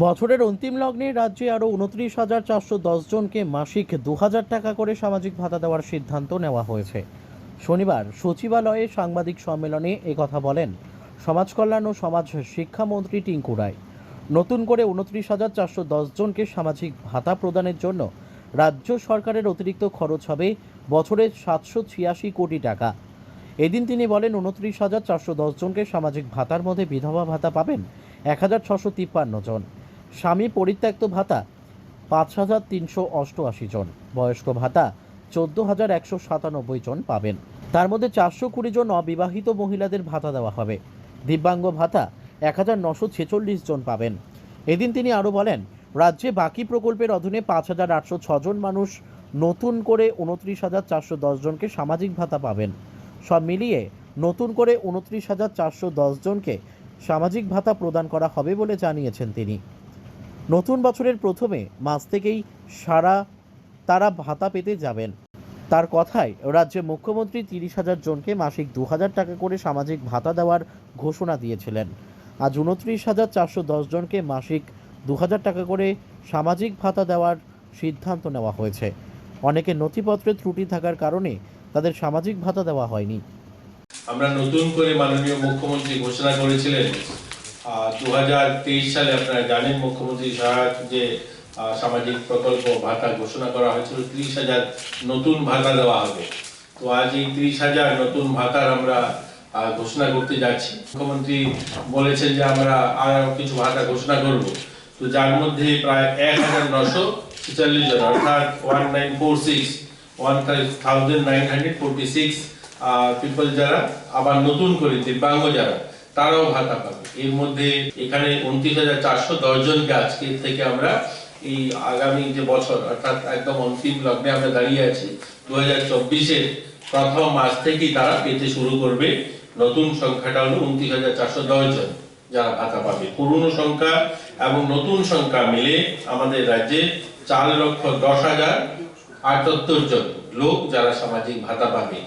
বছরের অন্তিম লগ্নে রাজ্যে আরও উনত্রিশ হাজার চারশো জনকে মাসিক দু হাজার টাকা করে সামাজিক ভাতা দেওয়ার সিদ্ধান্ত নেওয়া হয়েছে। শনিবার সচিবালয়ে সাংবাদিক সম্মেলনে একথা বলেন সমাজ কল্যাণ ও সমাজ শিক্ষামন্ত্রী টিঙ্কু রায়। নতুন করে উনত্রিশ হাজার চারশো জনকে সামাজিক ভাতা প্রদানের জন্য রাজ্য সরকারের অতিরিক্ত খরচ হবে বছরে সাতশো ছিয়াশি কোটি টাকা। এদিন তিনি বলেন, উনত্রিশ হাজার চারশো জনকে সামাজিক ভাতার মধ্যে বিধবা ভাতা পাবেন এক হাজার ছশো তিপ্পান্ন জন। স্বামী পরিত্যক্ত ভাতা, পাঁচ হাজার তিনশো অষ্টআশি জন। বয়স্ক ভাতা, চোদ্দ হাজার একশো সাতানব্বই জন পাবেন। তার মধ্যে চারশো কুড়ি জন অবিবাহিত মহিলাদের ভাতা দেওয়া হবে। দিব্যাঙ্গ ভাতা, এক হাজার নশো ছেচল্লিশ জন পাবেন। এদিন তিনি আরও বলেন, রাজ্যে বাকি প্রকল্পের অধীনে পাঁচ হাজার আটশো ছজন মানুষ নতুন করে উনত্রিশ হাজার চারশো জনকে সামাজিক ভাতা পাবেন। সব মিলিয়ে নতুন করে উনত্রিশ হাজার চারশো জনকে সামাজিক ভাতা প্রদান করা হবে বলে জানিয়েছেন তিনি। নতুন বছরের প্রথমে মাস থেকেই সারা তারা ভাতা পেতে যাবেন। তার কথায় রাজ্যে মুখ্যমন্ত্রী তিরিশ হাজার জনকে মাসিক দু হাজার টাকা করে সামাজিক ভাতা দেওয়ার ঘোষণা দিয়েছিলেন। আজ উনত্রিশ হাজার চারশো দশ জনকে মাসিক দু হাজার টাকা করে সামাজিক ভাতা দেওয়ার সিদ্ধান্ত নেওয়া হয়েছে। অনেকে নথিপত্রে ত্রুটি থাকার কারণে তাদের সামাজিক ভাতা দেওয়া হয়নি। আমরা নতুন করে মাননীয় মুখ্যমন্ত্রী ঘোষণা করেছিলেন দু হাজার তেইশ সালে আপনারা জানেন মুখ্যমন্ত্রী সহায়ক যে সামাজিক প্রকল্প ভাতা ঘোষণা করা হয়েছিল, ত্রিশ হাজার নতুন ভাতা দেওয়া হবে। তো আজ এই ত্রিশ হাজার নতুন ভাতার আমরা ঘোষণা করতে যাচ্ছি। মুখ্যমন্ত্রী বলেছেন যে আমরা আরও কিছু ভাতা ঘোষণা করব। তো যার মধ্যে প্রায় এক হাজার নশো ছেচল্লিশ জন, অর্থাৎ one nine four six, one thousand nine hundred forty six people যারা, আবার নতুন করে দিব্যাঙ্গ যারা তারাও ভাতা পাবে। এর মধ্যে এখানে উনত্রিশ হাজার চারশো দশ জনকে আজকে থেকে আমরা এই আগামী যে বছর, অর্থাৎ একদম অন্তিম লগ্নে আমরা দাঁড়িয়ে আছি দু হাজার চব্বিশের প্রথম মাস থেকেই তারা পেতে শুরু করবে নতুন সংখ্যাটা হলো উনত্রিশ হাজার চারশো দশ জন যারা ভাতা পাবে। পুরনো সংখ্যা এবং নতুন সংখ্যা মিলে আমাদের রাজ্যে চার লক্ষ দশ হাজার আটাত্তর জন লোক যারা সামাজিক ভাতা পাবে।